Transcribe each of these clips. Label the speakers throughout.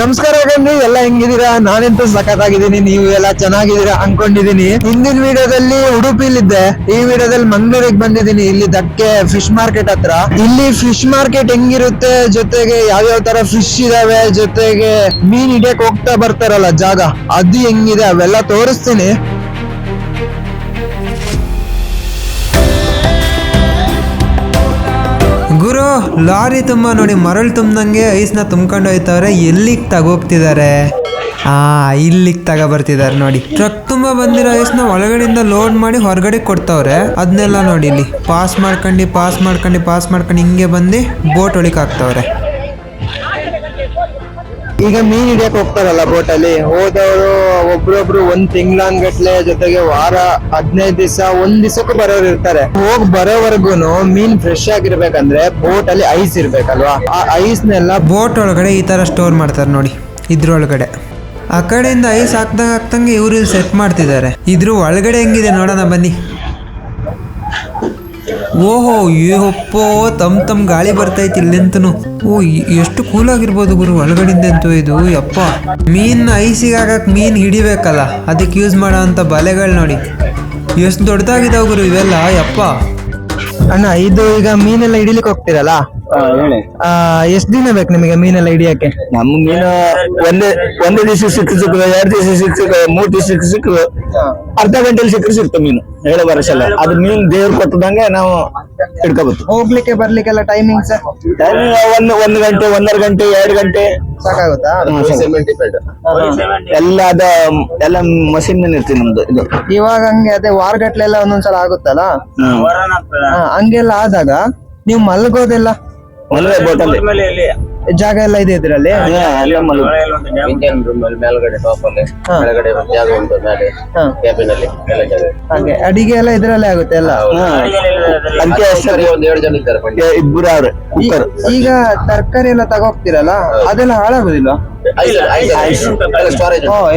Speaker 1: ನಮಸ್ಕಾರ ಬನ್ನಿ ಎಲ್ಲ ಹೆಂಗಿದೀರಾ ಸಖತ್ ಸಖತ್ತಾಗಿದ್ದೀನಿ, ನೀವು ಎಲ್ಲ ಚೆನ್ನಾಗಿದ್ದೀರಾ ಅನ್ಕೊಂಡಿದೀನಿ ಹಿಂದಿನ ವಿಡಿಯೋದಲ್ಲಿ ಉಡುಪಿಲಿದ್ದೆ, ಈ ವಿಡಿಯೋದಲ್ಲಿ ಮಂಗಳೂರಿಗೆ ಬಂದಿದ್ದೀನಿ. ಇಲ್ಲಿ ದಕ್ಕೆ ಫಿಶ್ ಮಾರ್ಕೆಟ್ ಹತ್ರ. ಇಲ್ಲಿ ಫಿಶ್ ಮಾರ್ಕೆಟ್ ಹೆಂಗಿರುತ್ತೆ, ಜೊತೆಗೆ ಯಾವ್ಯಾವ ತರ ಫಿಶ್ ಇದಾವೆ, ಜೊತೆಗೆ ಮೀನ್ ಹಿಡಿಯಕ್ ಹೋಗ್ತಾ ಬರ್ತಾರಲ್ಲ ಜಾಗ, ಅದು ಹೆಂಗಿದೆ, ಅವೆಲ್ಲ ತೋರಿಸ್ತೀನಿ.
Speaker 2: ಲಾರಿ ತುಂಬ ನೋಡಿ, ಮರಳು ತುಂಬ್ದಂಗೆ ಐಸ್ನ ತುಂಬ್ಕೊಂಡು ಹೋಯ್ತವ್ರೆ, ಎಲ್ಲಿಗೆ ತಗೋಗ್ತಿದ್ದಾರೆ? ಆ, ಇಲ್ಲಿಗೆ ತಗ ಬರ್ತಿದ್ದಾರೆ ನೋಡಿ. ಟ್ರಕ್ ತುಂಬ ಬಂದಿರೋ ಐಸ್ನ ಒಳಗಡೆಯಿಂದ ಲೋಡ್ ಮಾಡಿ ಹೊರಗಡೆ ಕೊಡ್ತಾವ್ರೆ. ಅದನ್ನೆಲ್ಲ ನೋಡಿ ಇಲ್ಲಿ. ಪಾಸ್ ಮಾಡ್ಕೊಂಡು ಪಾಸ್ ಮಾಡ್ಕೊಂಡು ಪಾಸ್ ಮಾಡ್ಕೊಂಡು ಹಿಂಗೆ ಬಂದು ಬೋಟ್ ಒಳಗೆ
Speaker 1: ಈಗ ಮೀನ್ ಹಿಡಿಯಕ್ ಹೋಗ್ತಾರಲ್ಲ ಬೋಟ್ ಅಲ್ಲಿ? ಹೋದವರು ಒಬ್ರೊಬ್ರು ಒಂದ್ ತಿಂಗ್ಳನ್ಗಟ್ಲೆ ಜೊತೆಗೆ ವಾರ ಹದಿನೈದು ದಿವಸ, ಒಂದ್ ದಿವಸಕ್ಕೂ ಬರೋರು ಇರ್ತಾರೆ. ಹೋಗ್ ಬರೋವರೆಗೂ ಮೀನ್ ಫ್ರೆಶ್ ಆಗಿರ್ಬೇಕಂದ್ರೆ ಬೋಟ್ ಅಲ್ಲಿ ಐಸ್ ಇರ್ಬೇಕಲ್ವಾ? ಆ ಐಸ್ ನೆಲ್ಲ
Speaker 2: ಬೋಟ್ ಒಳಗಡೆ ಈ ತರ ಸ್ಟೋರ್ ಮಾಡ್ತಾರೆ ನೋಡಿ, ಇದ್ರೊಳಗಡೆ. ಆ ಕಡೆಯಿಂದ ಐಸ್ ಹಾಕ್ದಂಗೆ ಹಾಕ್ದಂಗೆ ಇವ್ರು ಸೆಟ್ ಮಾಡ್ತಿದ್ದಾರೆ. ಇದ್ರ ಒಳಗಡೆ ಹೆಂಗಿದೆ ನೋಡೋಣ ಬನ್ನಿ. ಓಹೋ, ಏಹಪ್ಪೋ, ತಮ್ ತಮ್ ಗಾಳಿ ಬರ್ತೈತಿ ಇಲ್ಲಿಂತನು ಓ ಎಷ್ಟು ಕೂಲ್ ಆಗಿರ್ಬೋದು ಗುರು ಒಳಗಡೆಯಿಂದ ಅಂತೂ ಇದು, ಯಪ್ಪ. ಮೀನ್ ಐಸಿಗೆ ಹಾಕಕ್ ಮೀನ್ ಹಿಡಿಬೇಕಲ್ಲ, ಅದಕ್ಕೆ ಯೂಸ್ ಮಾಡೋ ಅಂತ ಬಲೆಗಳು ನೋಡಿ. ಎಷ್ಟು ದೊಡ್ಡದಾಗಿದಾವ ಗುರು ಇವೆಲ್ಲ, ಯಪ್ಪ.
Speaker 1: ಅಣ್ಣ, ಇದು ಈಗ ಮೀನೆಲ್ಲ ಹಿಡಿಲಿಕ್ಕೆ ಹೋಗ್ತೀರಲ್ಲ?
Speaker 3: ಹೇಳಿ.
Speaker 1: ಆ, ಎಷ್ಟ್ ದಿನ ಬೇಕು ನಿಮಗೆ ಮೀನೆಲ್ಲ ಹಿಡಿಯಕ್ಕೆ?
Speaker 3: ನಮ್ಮ ಮೀನು ಒಂದೇ ಒಂದೇ ದಿವಸ ಸಿಕ್ಕ ಸಿಕ್ಕ ಎರಡು ದಿವಸ ಸಿಕ್ಕ ಸಿಕ್ಕ ಮೂರ್ ದಿವಸ ಸಿಕ್ಕ ಸಿಕ್ಕ ಅರ್ಧ ಗಂಟೆಲಿ ಸಿಕ್ಕರೆ ಸಿಕ್ತು ಮೀನು ಹೇಳೋ ಬರಸಲ್ಲ ಅದು ಮೀನ್ ದೇವ್ರು ಕೊಟ್ಟದಂಗೆ ನಾವು ಹಿಡ್ಕೋಬೇಕು.
Speaker 1: ಹೋಗ್ಲಿಕ್ಕೆ ಬರ್ಲಿಕ್ಕೆಲ್ಲ ಟೈಮಿಂಗ್ಸ್
Speaker 3: ಟೈಮಿಂಗ್ ಒಂದು ಒಂದು ಗಂಟೆ ಒಂದರ ಗಂಟೆ ಎರಡು ಗಂಟೆ.
Speaker 1: ಸಾಕಾಗುತ್ತಾ?
Speaker 3: ಎಲ್ಲ ಅದ ಎಲ್ಲ ಮಷಿನ್ ಮೇಲೆ ಇರ್ತೀವಿ ನಮ್ದು ಇದು.
Speaker 1: ಇವಾಗ ಹಂಗೆ ಅದೇ ವಾರಗಟ್ಲೆಲ್ಲ ಒಂದೊಂದ್ಸಲ ಆಗುತ್ತಲ್ಲ? ಹಂಗೆಲ್ಲ ಆದಾಗ ನೀವು ಮಲ್ಗೋದೆಲ್ಲ
Speaker 3: ಒಂದೇ ಬೋಟಲ್ಲಿ
Speaker 1: ಜಾಗ ಎಲ್ಲ ಇದೆ ಇದ್ರಲ್ಲಿ.
Speaker 4: ಮೇಲ್ಗಡೆ ಟಾಪ್ ಅಲ್ಲಿ. ಕೆಳಗಡೆ ಜಾಗ ಉಂಟು ಮೇಲೆ ಕ್ಯಾಬಿನ್ ಅಲ್ಲಿ ಎಲ್ಲ ಜಾಗ. ಇದೆ.
Speaker 1: ಹಾಗೆ. ಅಡಿಗೆ ಎಲ್ಲ ಇದ್ರಲ್ಲೇ ಆಗುತ್ತೆ ಎಲ್ಲ.
Speaker 3: ಅದಕ್ಕೆ
Speaker 4: ಸರಿ ಒಂದು ಏಳು ಜನ ಇದ್ದಾರೆ ಬನ್ನಿ
Speaker 3: ಇಬ್ಬರು ಅವ್ರೆ ಕುಕ್ಕರ್.
Speaker 1: ಈಗ ತರಕಾರಿ ಎಲ್ಲ ತಗೋಗ್ತಿರಲ್ಲ? ಅದೆಲ್ಲ ಹಾಳಾಗುದಿಲ್ಲ?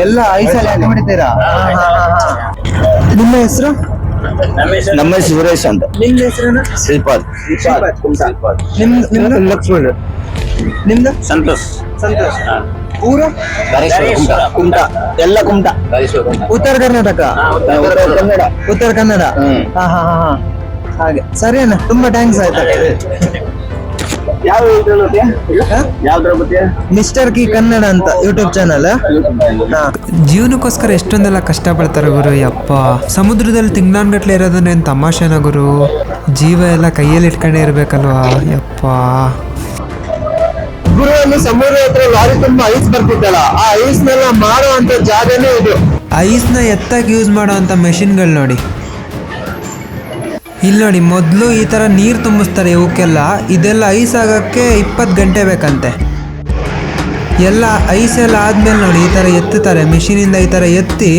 Speaker 4: ಎಲ್ಲ
Speaker 1: ಐಸಲ್ಲಿ ಹಾಕಿ ಬಿಡ್ತೀರಾ ನಿಮ್ಮ ಹೆಸರು?
Speaker 3: ನಮ್ಮ ಹೆಸರು ಸುರೇಶ್ ಅಂತ.
Speaker 1: ನಿಮ್ದು ಹೆಸರೇನು?
Speaker 3: ಶ್ರೀಪಾದ್.
Speaker 1: ನಿಮ್ ನಿಮ್ದು ಲಕ್ಷ್ಮಣ್. ನಿಮ್ದು?
Speaker 3: ಸಂತೋಷ್.
Speaker 1: ಸಂತೋಷ್. ಊರ?
Speaker 3: ಕುಮಟ. ಎಲ್ಲ ಕುಮಟ.
Speaker 1: ಉತ್ತರ ಕರ್ನಾಟಕ?
Speaker 3: ಕನ್ನಡ.
Speaker 1: ಉತ್ತರ ಕನ್ನಡ? ಹಾ ಹಾ ಹಾ ಹಾಗೆ. ಸರಿ ಅಣ್ಣ ತುಂಬಾ ಥ್ಯಾಂಕ್ಸ್ ಆಯ್ತಾ.
Speaker 3: ಯಾವ ಇದ್ರಲ್ಲಿ ಯಾವ್ದ್ರ ಬಗ್ಗೆ
Speaker 1: ಮಿಸ್ಟರ್ ಕಿ ಕನ್ನಡ ಅಂತ ಯೂಟ್ಯೂಬ್ ಚಾನಲ್ ಹಾ.
Speaker 2: ಜೀವನಕ್ಕೋಸ್ಕರ ಎಷ್ಟೊಂದೆಲ್ಲ ಕಷ್ಟಪಡ್ತಾರೆ ಗುರು ಯಪ್ಪ. ಸಮುದ್ರದಲ್ಲಿ ತಿಂಗ್ಳಾನ್ಗಟ್ಲೆ ಇರೋದನ್ನ ಏನ್ ತಮಾಷೆನ ಗುರು? ಜೀವ ಎಲ್ಲ ಕೈಯಲ್ಲಿ ಇಟ್ಕೊಂಡೇ ಇರ್ಬೇಕಲ್ವಾ? ಯಪ್ಪ.
Speaker 1: ಗುರು ಅಲ್ಲಿ ಸಮುದ್ರ ಹತ್ರ ಲಾರಿ ತುಂಬಾ ಐಸ್ ಬರ್ತಿತ್ತಲ್ಲ ಆ ಐಸ್ ನೆಲ್ಲ ಅಂತ ಜಾಗನೇ ಇದು.
Speaker 2: ಐಸ್ನ ಎತ್ತಕ್ಕೆ ಯೂಸ್ ಮಾಡೋ ಅಂಥ ಮೆಷಿನ್ಗಳು ನೋಡಿ. ಇಲ್ಲಿ ನೋಡಿ, ಮೊದಲು ಈ ಥರ ನೀರು ತುಂಬಿಸ್ತಾರೆ ಇವಕ್ಕೆಲ್ಲ. ಇದೆಲ್ಲ ಐಸ್ ಆಗೋಕ್ಕೆ ಇಪ್ಪತ್ತು ಗಂಟೆ ಬೇಕಂತೆ. ಎಲ್ಲ ಐಸ್ ಎಲ್ಲ ಆದಮೇಲೆ ನೋಡಿ, ಈ ಥರ ಎತ್ತುತ್ತಾರೆ. ಮಿಷಿನಿಂದ ಈ ಥರ ಎತ್ತಿ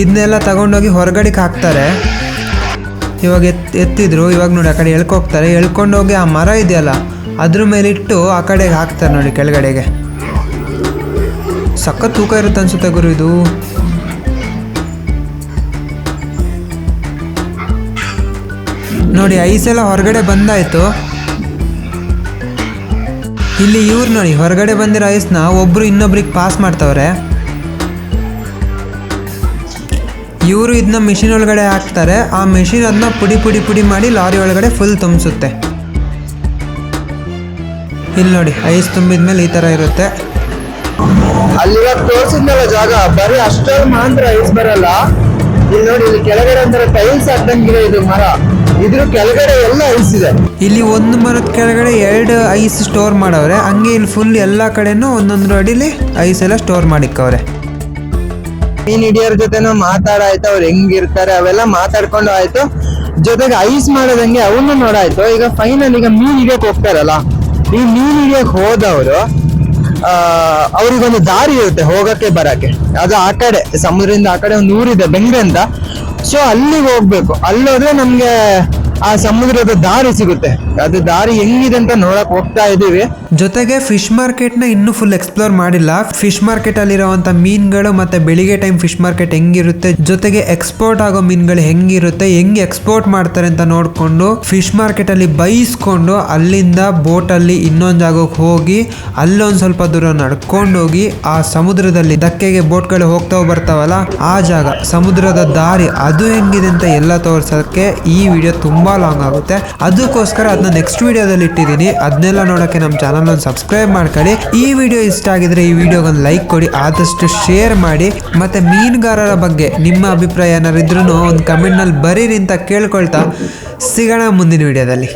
Speaker 2: ಇದನ್ನೆಲ್ಲ ತಗೊಂಡೋಗಿ ಹೊರಗಡೆಗೆ ಹಾಕ್ತಾರೆ. ಇವಾಗ ಎತ್, ಎತ್ತಿದ್ರು. ಇವಾಗ ನೋಡಿ, ಆ ಕಡೆ ಎಳ್ಕೋಗ್ತಾರೆ ಎಳ್ಕೊಂಡೋಗಿ ಆ ಮರ ಇದೆಯಲ್ಲ, ಅದ್ರ ಮೇಲಿಟ್ಟು ಆ ಕಡೆಗೆ ಹಾಕ್ತಾರೆ ನೋಡಿ, ಕೆಳಗಡೆಗೆ. ಸಖತ್ ತೂಕ ಇರುತ್ತೆ ಅನ್ಸುತ್ತೆ ಗುರು ಇದು. ನೋಡಿ ಐಸ್ ಎಲ್ಲ ಹೊರಗಡೆ ಬಂದಾಯ್ತು. ಇಲ್ಲಿ ಇವ್ರು ನೋಡಿ, ಹೊರಗಡೆ ಬಂದಿರೋ ಐಸ್ನ ಒಬ್ರು ಇನ್ನೊಬ್ರಿಗೆ ಪಾಸ್ ಮಾಡ್ತವ್ರೆ. ಇವರು ಇದನ್ನ ಮಿಷಿನ್ ಒಳಗಡೆ ಹಾಕ್ತಾರೆ. ಆ ಮಿಷಿನ್ ಅದನ್ನ ಪುಡಿ ಪುಡಿ ಪುಡಿ ಮಾಡಿ ಲಾರಿ ಒಳಗಡೆ ಫುಲ್ ತುಂಬಿಸುತ್ತೆ. ಇಲ್ಲಿ ನೋಡಿ, ಐಸ್ ತುಂಬಿದ ಮೇಲೆ ಈ ಥರ ಇರುತ್ತೆ.
Speaker 1: ಜಾಗ, ಬರೀ ಅಷ್ಟೊಂದು ಮಾತ್ರ ಐಸ್ ಬರಲ್ಲ. ಇಲ್ಲಿ ನೋಡಿ, ಇಲ್ಲಿ ಕೆಳಗಡೆ ಒಂಥರ ಟೈಲ್ಸ್ ಹಾಕ್ದಂಗಿದೆ ಇದು ಮರ. ಇದ್ರ ಕೆಳಗಡೆ ಎಲ್ಲ ಐಸ್ ಇದೆ.
Speaker 2: ಇಲ್ಲಿ ಒಂದು ಮರದ ಕೆಳಗಡೆ ಎರಡು ಐಸ್ ಸ್ಟೋರ್ ಮಾಡವ್ರೆ. ಹಂಗೆ ಇಲ್ಲಿ ಫುಲ್ ಎಲ್ಲ ಕಡೆನೂ ಒಂದೊಂದು ಅಡಿಲಿ ಐಸ್ ಎಲ್ಲ ಸ್ಟೋರ್ ಮಾಡಿಕ್ಕವ್ರೆ.
Speaker 1: ಮೀನ್ ಹಿಡಿಯೋರ್ ಜೊತೆನೂ ಮಾತಾಡಾಯ್ತು ಅವ್ರು ಹೆಂಗಿರ್ತಾರೆ ಅವೆಲ್ಲ ಮಾತಾಡ್ಕೊಂಡು ಆಯ್ತು. ಜೊತೆಗೆ ಐಸ್ ಮಾಡೋದಂಗೆ ಅವನು ನೋಡಾಯ್ತು. ಈಗ ಫೈನಲ್ ಈಗ ಮೀನ್ ಹಿಡಿಯಕ್ ಹೋಗ್ತಾರಲ್ಲ ಈ ಮೀನ್ ಹಿಡಿಯಕ್ ಹೋದವರು ಆ ಅವ್ರಿಗೊಂದು ದಾರಿ ಇರುತ್ತೆ ಹೋಗಕ್ಕೆ ಬರಕ್ಕೆ. ಅದು ಆ ಕಡೆ ಸಮುದ್ರದಿಂದ ಆ ಕಡೆ ಒಂದು ಊರಿದೆ ಬೆಂಗ್ರೆ ಅಂತ. ಸೊ ಅಲ್ಲಿಗೆ ಹೋಗ್ಬೇಕು. ಅಲ್ಲೋದ್ರೆ ನಮ್ಗೆ ಆ ಸಮುದ್ರದ ದಾರಿ ಸಿಗುತ್ತೆ. ಅದು ದಾರಿ ಹೆಂಗಿದೆ ಅಂತ ನೋಡಕ್ ಹೋಗ್ತಾ ಇದೀವಿ
Speaker 2: ಜೊತೆಗೆ ಫಿಶ್ ಮಾರ್ಕೆಟ್ನ ಇನ್ನೂ ಫುಲ್ ಎಕ್ಸ್ಪ್ಲೋರ್ ಮಾಡಿಲ್ಲ. ಫಿಶ್ ಮಾರ್ಕೆಟ್ ಅಲ್ಲಿರುವಂತ ಮೀನ್ಗಳು ಮತ್ತೆ ಬೆಳಿಗ್ಗೆ ಟೈಮ್ ಫಿಶ್ ಮಾರ್ಕೆಟ್ ಹೆಂಗಿರುತ್ತೆ, ಜೊತೆಗೆ ಎಕ್ಸ್ಪೋರ್ಟ್ ಆಗೋ ಮೀನ್ಗಳು ಹೆಂಗಿರುತ್ತೆ, ಹೆಂಗ್ ಎಕ್ಸ್ಪೋರ್ಟ್ ಮಾಡ್ತಾರೆ ಅಂತ ನೋಡ್ಕೊಂಡು ಫಿಶ್ ಮಾರ್ಕೆಟ್ ಅಲ್ಲಿ ಬೈಸ್ಕೊಂಡು ಅಲ್ಲಿಂದ ಬೋಟ್ ಅಲ್ಲಿ ಇನ್ನೊಂದ್ ಜಾಗಕ್ಕೆ ಹೋಗಿ, ಅಲ್ಲೊಂದ್ ಸ್ವಲ್ಪ ದೂರ ನಡ್ಕೊಂಡು ಹೋಗಿ ಆ ಸಮುದ್ರದಲ್ಲಿ ಧಕ್ಕೆಗೆ ಬೋಟ್ಗಳು ಹೋಗ್ತಾ ಬರ್ತಾವಲ್ಲ, ಆ ಜಾಗ, ಸಮುದ್ರದ ದಾರಿ ಅದು ಹೆಂಗಿದೆ ಅಂತ ಎಲ್ಲ ತೋರ್ಸೋಕ್ಕೆ ಈ ವಿಡಿಯೋ ತುಂಬಾ ಲಾಂಗ್ ಆಗುತ್ತೆ. ಅದಕ್ಕೋಸ್ಕರ ಅದನ್ನ ನೆಕ್ಸ್ಟ್ ವಿಡಿಯೋದಲ್ಲಿ ಇಟ್ಟಿದ್ದೀನಿ. ಅದನ್ನೆಲ್ಲ ನೋಡೋಕೆ ನಮ್ಮ ಚಾನಲ್ ಒಂದು ಸಬ್ಸ್ಕ್ರೈಬ್ ಮಾಡ್ಕೊಳ್ಳಿ. ಈ ವಿಡಿಯೋ ಇಷ್ಟ ಆಗಿದ್ರೆ ಈ ವಿಡಿಯೋಗೆ ಒಂದು ಲೈಕ್ ಕೊಡಿ, ಆದಷ್ಟು ಶೇರ್ ಮಾಡಿ. ಮತ್ತೆ ಮೀನುಗಾರರ ಬಗ್ಗೆ ನಿಮ್ಮ ಅಭಿಪ್ರಾಯ ಏನಾರು ಒಂದು ಕಮೆಂಟ್ನಲ್ಲಿ ಬರೀರಿ ಅಂತ ಕೇಳ್ಕೊಳ್ತಾ ಸಿಗೋಣ ಮುಂದಿನ ವಿಡಿಯೋದಲ್ಲಿ